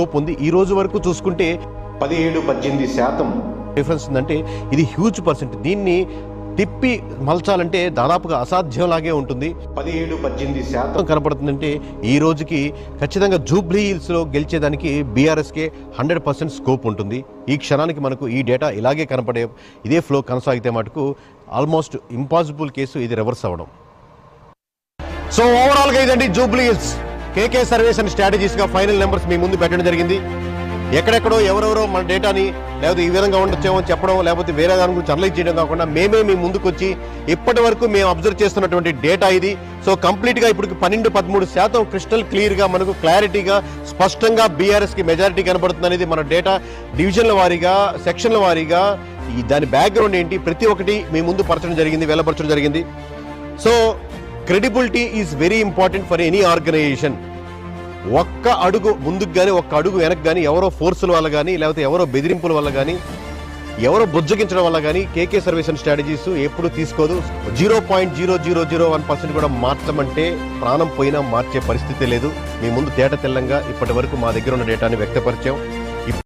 Scope ఉంది. ఈ రోజు వరకు చూసుకుంటే పదిహేడు పద్దెనిమిది శాతం డిఫరెన్స్ ఉందంటే ఇది హ్యూజ్ పర్సెంట్ దీన్ని తిప్పి మలచాలంటే దాదాపుగా అసాధ్యంలాగే ఉంటుంది. పదిహేడు పద్దెనిమిది శాతం కనపడుతుందంటే ఈ రోజుకి ఖచ్చితంగా జూబ్లీ హిల్స్లో గెలిచేదానికి బీఆర్ఎస్కే హండ్రెడ్ పర్సెంట్ స్కోప్ ఉంటుంది. ఈ క్షణానికి మనకు ఈ డేటా ఇలాగే కనపడే ఇదే ఫ్లో కొనసాగితే మటుకు ఆల్మోస్ట్ ఇంపాసిబుల్ కేసు ఇది రివర్స్ అవ్వడం. సో ఓవరాల్గా ఇదండి జూబ్లీ హిల్స్. కేకే సర్వేస్ అండ్ స్ట్రాటజీస్గా ఫైనల్ నెంబర్స్ మీ ముందు పెట్టడం జరిగింది. ఎక్కడెక్కడో ఎవరెవరో మన డేటాని లేకపోతే ఈ విధంగా ఉండొచ్చేమో చెప్పడం లేకపోతే వేరే దాని గురించి అనలైజ్ చేయడం కాకుండా మేమే మీ ముందుకు వచ్చి ఇప్పటి వరకు మేము అబ్జర్వ్ చేస్తున్నటువంటి డేటా ఇది. సో కంప్లీట్గా ఇప్పుడు పన్నెండు పదమూడు శాతం క్రిస్టల్ క్లియర్గా మనకు క్లారిటీగా స్పష్టంగా బీఆర్ఎస్కి మెజారిటీ కనబడుతుంది అనేది మన డేటా. డివిజన్ల వారీగా సెక్షన్ల వారీగా ఈ దాని బ్యాక్గ్రౌండ్ ఏంటి? ప్రతి ఒక్కటి మీ ముందు పరచడం జరిగింది వెళ్ళపరచడం జరిగింది. So credibility is very important for any organisation. ఒక్క అడుగు ముందుకు కానీ ఒక్క అడుగు వెనక్కి కానీ ఎవరో ఫోర్సుల వల్ల కానీ లేకపోతే ఎవరో బెదిరింపుల వల్ల కానీ ఎవరో బుజ్జగించడం వల్ల కానీ కేకే సర్వీస్ స్ట్రాటజీస్ ఎప్పుడు తీసుకోదు. Zero point zero zero zero one percent కూడా మార్చమంటే ప్రాణం పోయినా మార్చే పరిస్థితి లేదు. మీ ముందు తేట తెల్లంగా ఇప్పటి వరకు మా దగ్గర ఉన్న డేటాని వ్యక్తపరిచాం.